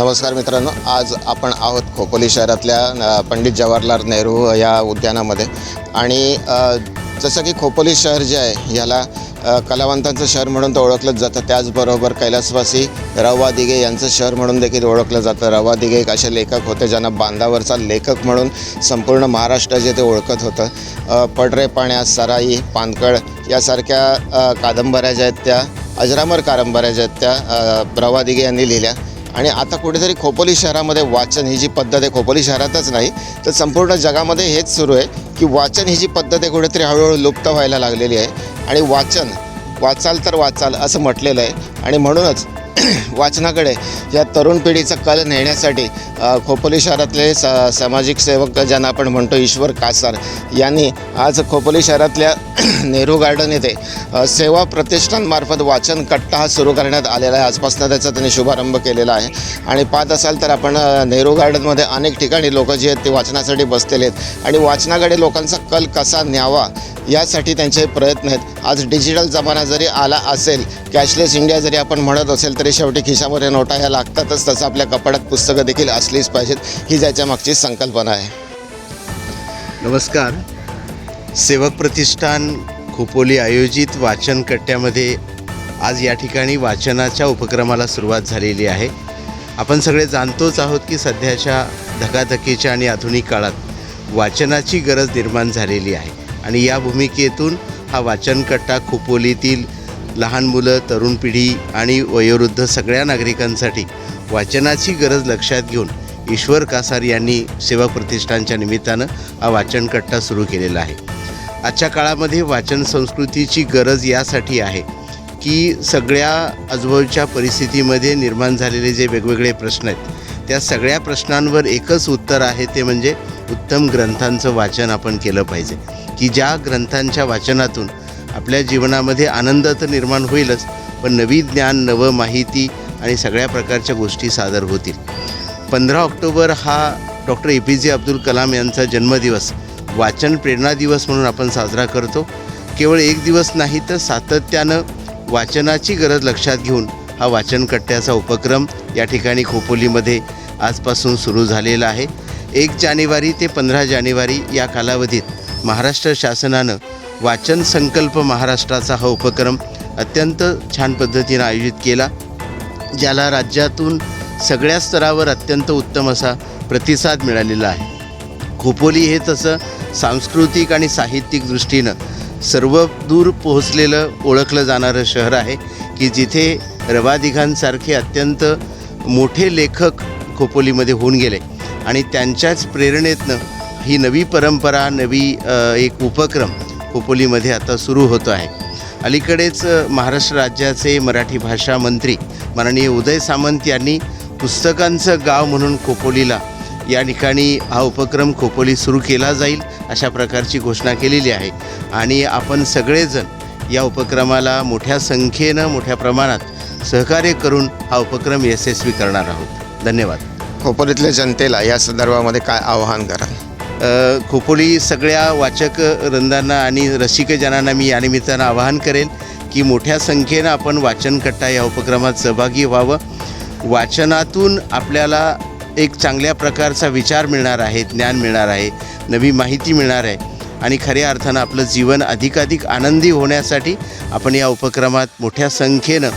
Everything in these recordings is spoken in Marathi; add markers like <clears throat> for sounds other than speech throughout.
नमस्कार मित्रांनो आज आपण आहोत खोपोली शहरातल्या पंडित जवाहरलाल नेहरू या उद्यानामध्ये. आणि जसं की खोपोली शहर जे आहे याला कलावंतांचं शहर म्हणून तर ओळखलंच जातं. त्याचबरोबर कैलासवासी रवा दिघे यांचं शहर म्हणून देखील ओळखलं जातं. रवा दिघे एक असे लेखक होते ज्यांना बांधावरचा लेखक म्हणून संपूर्ण महाराष्ट्र जे ते ओळखत होतं. पडरे पाण्या सराई पानकळ यासारख्या कादंबऱ्या ज्या आहेत त्या अजरामर कादंबऱ्या ज्या आहेत त्या रवा दिघे यांनी लिहिल्या. आणि आता कुठेतरी खोपोली शहरामध्ये वाचन ही जी पद्धत आहे खोपोली शहरातच नाही तर संपूर्ण जगामध्ये हेच सुरू आहे की वाचन ही जी पद्धत आहे कुठेतरी हळूहळू लुप्त व्हायला लागलेली आहे. आणि वाचन वाचाल तर वाचाल असं म्हटलेलं आहे. आणि म्हणूनच <clears throat> वाचनाकडे. या तरुण पिढीचा कल नेण्यासाठी खोपोली शहरातले स सामाजिक सेवक ज्यांना आपण म्हणतो ईश्वर कासार यांनी आज खोपोली शहरातल्या <clears throat> नेहरू गार्डन येथे सेवा प्रतिष्ठानमार्फत वाचन कट्टा हा सुरू करण्यात आलेला आहे. आजपासून त्याचा त्यांनी शुभारंभ केलेला आहे. आणि पाहत असाल तर आपण नेहरू गार्डनमध्ये अनेक ठिकाणी लोक जे आहेत ते वाचनासाठी बसलेले आहेत. आणि वाचनाकडे लोकांचा कल कसा न्यावा यासाठी त्यांचे प्रयत्न आहेत. आज डिजिटल जमाना जरी आला असेल कॅशलेस इंडिया जरी आपण म्हणत असेल तरी शेवटी खिशामध्ये नोटा ह्या लागतातच. तसं आपल्या कपाडात पुस्तकं देखील असलीच पाहिजेत. ही ज्याच्या मागची संकल्पना आहे. नमस्कार. सेवक प्रतिष्ठान खोपोली आयोजित वाचन कट्ट्यामध्ये आज या ठिकाणी वाचनाच्या उपक्रमाला सुरुवात झालेली आहे. आपण सगळे जाणतोच आहोत की सध्याच्या धकाधकीच्या आणि आधुनिक काळात वाचनाची गरज निर्माण झालेली आहे. आणि या भूमिकेतून हा वाचनकट्टा खोपोलीतील लहान मुलं तरुण पिढी आणि वयोवृद्ध सगळ्या नागरिकांसाठी वाचनाची गरज लक्षात घेऊन ईश्वर कासार यांनी सेवा प्रतिष्ठानच्या निमित्तानं हा वाचनकट्टा सुरू केलेला आहे. आजच्या काळामध्ये वाचन संस्कृतीची गरज यासाठी आहे की सगळ्या आजूबाजूच्या परिस्थितीमध्ये निर्माण झालेले जे वेगवेगळे प्रश्न आहेत त्या सगळ्या प्रश्नांवर एकच उत्तर आहे ते म्हणजे उत्तम ग्रंथांचं वाचन आपण केलं पाहिजे. की ज्या ग्रंथांच्या वाचनातून आपल्या जीवनामध्ये आनंद तर निर्माण होईलच पण नवी ज्ञान नवं माहिती आणि सगळ्या प्रकारच्या गोष्टी सादर होतील. पंधरा ऑक्टोबर हा डॉक्टर ए पी जे अब्दुल कलाम यांचा जन्मदिवस वाचन प्रेरणा दिवस म्हणून आपण साजरा करतो. केवळ एक दिवस नाही तर सातत्यानं वाचनाची गरज लक्षात घेऊन हा वाचन कट्ट्याचा उपक्रम या ठिकाणी खोपोलीमध्ये आजपासून सुरू झालेला आहे. एक जानेवारी ते पंधरा जानेवारी या कालावधीत महाराष्ट्र शासनानं वाचन संकल्प महाराष्ट्राचा हा उपक्रम अत्यंत छान पद्धतीनं आयोजित केला ज्याला राज्यातून सगळ्या स्तरावर अत्यंत उत्तम असा प्रतिसाद मिळालेला आहे. खोपोली हे तसं सांस्कृतिक आणि साहित्यिक दृष्टीनं सर्व दूर पोहोचलेलं ओळखलं जाणारं शहर आहे की जिथे रवादिघांसारखे अत्यंत मोठे लेखक खोपोलीमध्ये होऊन गेले आणि त्यांच्याच प्रेरणेतनं ही नवी परंपरा नवी एक उपक्रम खोपोलीमध्ये आता सुरू होतो आहे. अलीकडेच महाराष्ट्र राज्याचे मराठी भाषा मंत्री माननीय उदय सामंत यांनी पुस्तकांचं गाव म्हणून खोपोलीला या ठिकाणी हा उपक्रम खोपोली सुरू केला जाईल अशा प्रकारची घोषणा केलेली आहे. आणि आपण सगळेजण या उपक्रमाला मोठ्या संख्येनं मोठ्या प्रमाणात सहकार्य करून हा उपक्रम यशस्वी करणार आहोत. धन्यवाद. खोपोलीतल्या जनतेला या संदर्भामध्ये काय आवाहन कराल? खोपोली सगळ्या वाचक वृंदांना आणि रसिकजनांना मी या निमित्तानं आवाहन करेन की मोठ्या संख्येनं आपण वाचनकट्टा या उपक्रमात सहभागी व्हावं. वाचनातून आपल्याला एक चांगल्या प्रकारचा विचार मिळणार आहे ज्ञान मिळणार आहे नवी माहिती मिळणार आहे आणि खऱ्या अर्थानं आपलं जीवन अधिकाधिक आनंदी होण्यासाठी आपण या उपक्रमात मोठ्या संख्येनं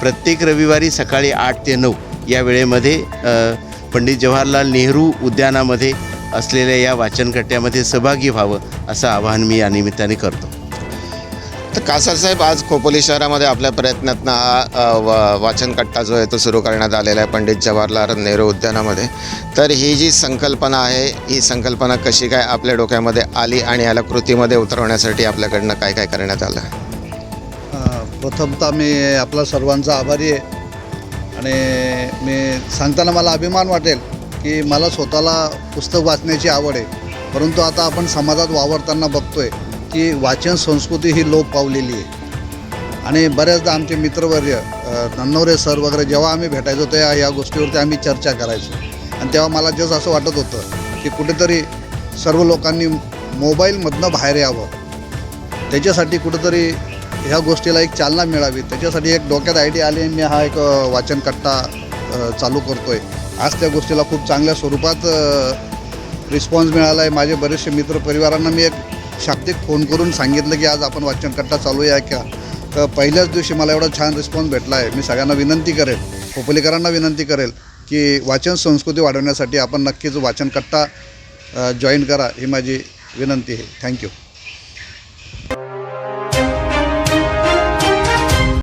प्रत्येक रविवारी सकाळी आठ ते नऊ या वेळेमध्ये पंडित जवाहरलाल नेहरू उद्यानामध्ये असलेल्या या वाचनकट्ट्यामध्ये सहभागी व्हावं असं आवाहन मी या निमित्ताने करतो. तर कासार साहेब आज खोपोली शहरामध्ये आपल्या प्रयत्नातनं हा अ, वा- वाचन कट्टा जो आहे तो सुरू करण्यात आलेला आहे पंडित जवाहरलाल नेहरू उद्यानामध्ये. तर ही जी संकल्पना आहे ही संकल्पना कशी काय आपल्या डोक्यामध्ये आली आणि याला कृतीमध्ये उतरवण्यासाठी आपल्याकडनं काय काय करण्यात आलं? प्रथमतः मी आपला सर्वांचा आभारी आहे. आणि मी सांगताना मला अभिमान वाटेल की मला स्वतःला पुस्तक वाचण्याची आवड आहे. परंतु आता आपण समाजात वावरताना बघतोय की वाचन संस्कृती ही लोप पावलेली आहे. आणि बऱ्याचदा आमचे मित्रवर्य नन्नवरे सर वगैरे जेव्हा आम्ही भेटायचो तेव्हा या गोष्टीवरती आम्ही चर्चा करायचो. आणि तेव्हा मला जस्ट असं वाटत होतं की कुठेतरी सर्व लोकांनी मोबाईलमधनं बाहेर यावं. त्याच्यासाठी कुठंतरी ह्या गोष्टीला एक चालना मिळावी. त्याच्यासाठी एक डोक्यात आयडिया आली आणि मी हा एक वाचन कट्टा चालू करतो आहे आज त्या गोष्टीला खूप चांगल्या स्वरूपात रिस्पॉन्स मिळाला आहे माझे बरेचसे मित्र परिवारांना मी एक शाब्दिक फोन करून सांगितलं की आज आपण वाचनकट्टा चालू आहे का? तर पहिल्याच दिवशी मला एवढा छान रिस्पॉन्स भेटला आहे मी सगळ्यांना विनंती करेल खोपोलीकरांना विनंती करेल की वाचन संस्कृती वाढवण्यासाठी आपण नक्कीच वाचनकट्टा जॉईन करा. ही माझी विनंती आहे. थँक्यू